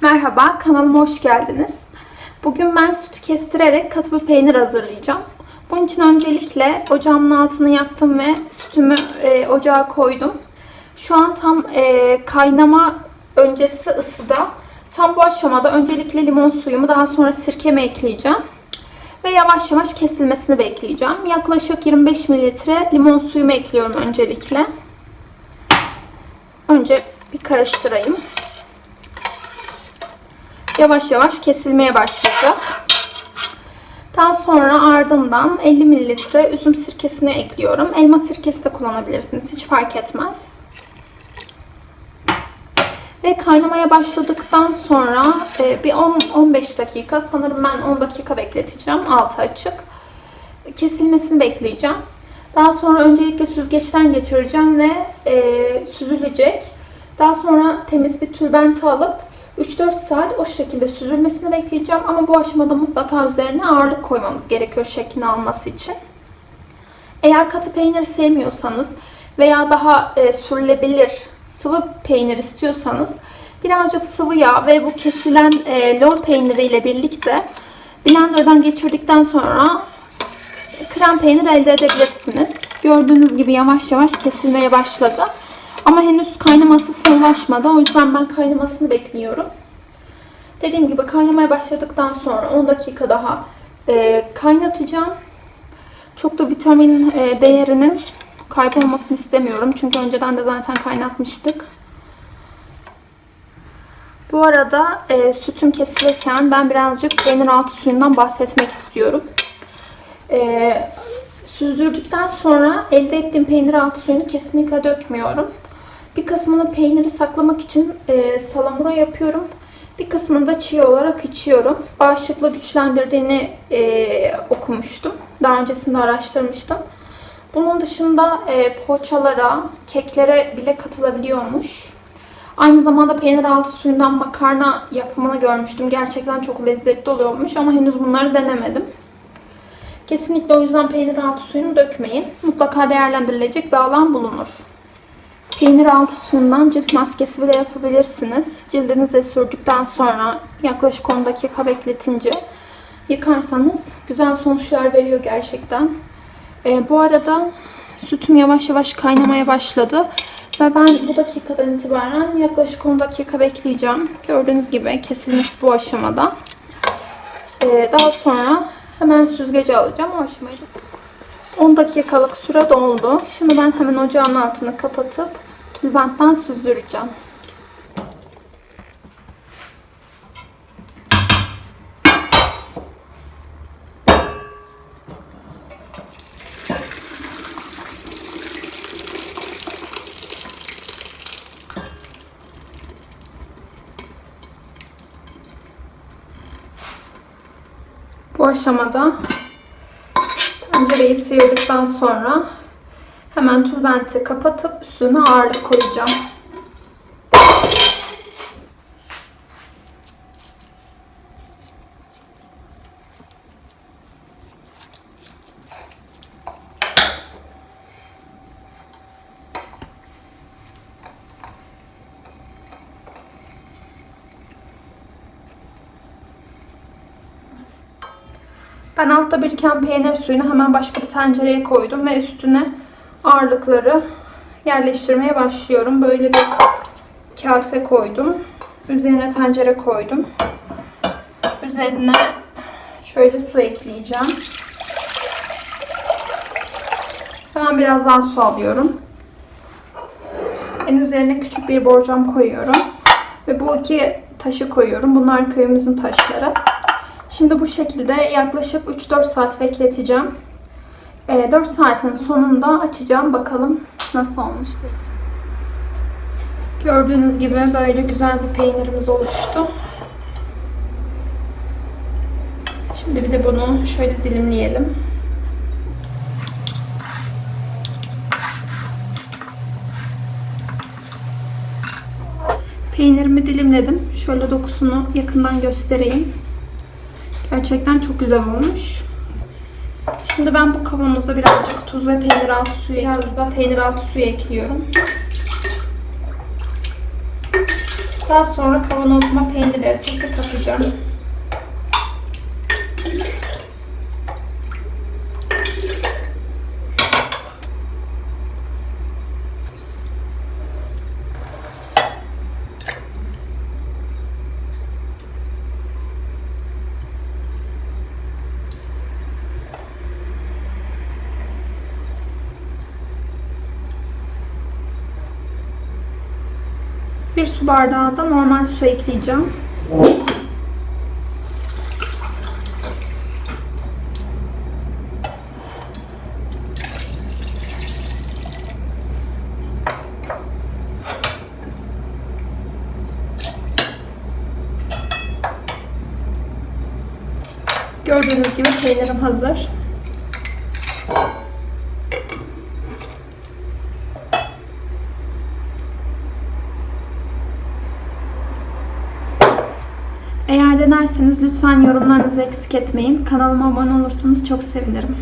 Merhaba, kanalıma hoş geldiniz. Bugün ben sütü kestirerek katı bir peynir hazırlayacağım. Bunun için öncelikle ocağımın altını yaktım ve sütümü e, ocağa koydum. Şu an tam e, kaynama öncesi ısıda. Tam bu aşamada öncelikle limon suyumu daha sonra sirkemi ekleyeceğim. Ve yavaş yavaş kesilmesini bekleyeceğim. Yaklaşık 25 mililitre limon suyumu ekliyorum öncelikle. Önce bir karıştırayım yavaş yavaş kesilmeye başlayacak. Daha sonra ardından 50 mililitre üzüm sirkesini ekliyorum. Elma sirkesi de kullanabilirsiniz. Hiç fark etmez. Ve kaynamaya başladıktan sonra e, bir 10-15 dakika sanırım ben 10 dakika bekleteceğim. Altı açık. Kesilmesini bekleyeceğim. Daha sonra öncelikle süzgeçten geçireceğim ve e, süzülecek. Daha sonra temiz bir tülbenti alıp 3-4 saat o şekilde süzülmesini bekleyeceğim. Ama bu aşamada mutlaka üzerine ağırlık koymamız gerekiyor şeklini alması için. Eğer katı peynir sevmiyorsanız veya daha e, sürülebilir sıvı peynir istiyorsanız birazcık sıvı yağ ve bu kesilen e, lor peyniri ile birlikte blenderdan geçirdikten sonra krem peynir elde edebilirsiniz. Gördüğünüz gibi yavaş yavaş kesilmeye başladı. Ama henüz kaynaması sıvılaşmadı. O yüzden ben kaynamasını bekliyorum. Dediğim gibi kaynamaya başladıktan sonra 10 dakika daha e, kaynatacağım. Çok da vitamin e, değerinin kaybolmasını istemiyorum. Çünkü önceden de zaten kaynatmıştık. Bu arada e, sütüm kesilirken ben birazcık peynir altı suyundan bahsetmek istiyorum. E, süzdürdükten sonra elde ettiğim peynir altı suyunu kesinlikle dökmüyorum. Bir kısmını peyniri saklamak için e, salamura yapıyorum. Bir kısmını da çiğ olarak içiyorum. Bağışıklığı güçlendirdiğini e, okumuştum. Daha öncesinde araştırmıştım. Bunun dışında e, poğaçalara, keklere bile katılabiliyormuş. Aynı zamanda peynir altı suyundan makarna yapımını görmüştüm. Gerçekten çok lezzetli oluyormuş ama henüz bunları denemedim. Kesinlikle o yüzden peynir altı suyunu dökmeyin. Mutlaka değerlendirilecek bir alan bulunur. Peynir altı suyundan cilt maskesi bile yapabilirsiniz. Cildinize sürdükten sonra yaklaşık 10 dakika bekletince yıkarsanız güzel sonuçlar veriyor gerçekten. Ee, bu arada sütüm yavaş yavaş kaynamaya başladı. Ve ben bu dakikadan itibaren yaklaşık 10 dakika bekleyeceğim. Gördüğünüz gibi kesilmesi bu aşamada. Ee, daha sonra hemen süzgece alacağım. O aşamayı da 10 dakikalık süre doldu. Şimdi ben hemen ocağın altını kapatıp tülbentten süzdüreceğim. Bu aşamada tencereyi sıyırdıktan sonra hemen tülbenti kapatıp üstüne ağırlık koyacağım. Ben altta biriken peynir suyunu hemen başka bir tencereye koydum ve üstüne ağırlıkları yerleştirmeye başlıyorum. Böyle bir kase koydum. Üzerine tencere koydum. Üzerine şöyle su ekleyeceğim. Hemen biraz daha su alıyorum. En üzerine küçük bir borcam koyuyorum. Ve bu iki taşı koyuyorum. Bunlar köyümüzün taşları. Şimdi bu şekilde yaklaşık 3-4 saat bekleteceğim. 4 saatin sonunda açacağım. Bakalım nasıl olmuş. Gördüğünüz gibi böyle güzel bir peynirimiz oluştu. Şimdi bir de bunu şöyle dilimleyelim. Peynirimi dilimledim. Şöyle dokusunu yakından göstereyim. Gerçekten çok güzel olmuş. Şimdi ben bu kavanoza birazcık tuz ve peynir altı suyu, biraz da peynir altı suyu ekliyorum. Daha sonra kavanozuma peynirleri tek tek atacağım. Bir su bardağı da normal su ekleyeceğim. Gördüğünüz gibi peynirim hazır. Eğer denerseniz lütfen yorumlarınızı eksik etmeyin. Kanalıma abone olursanız çok sevinirim.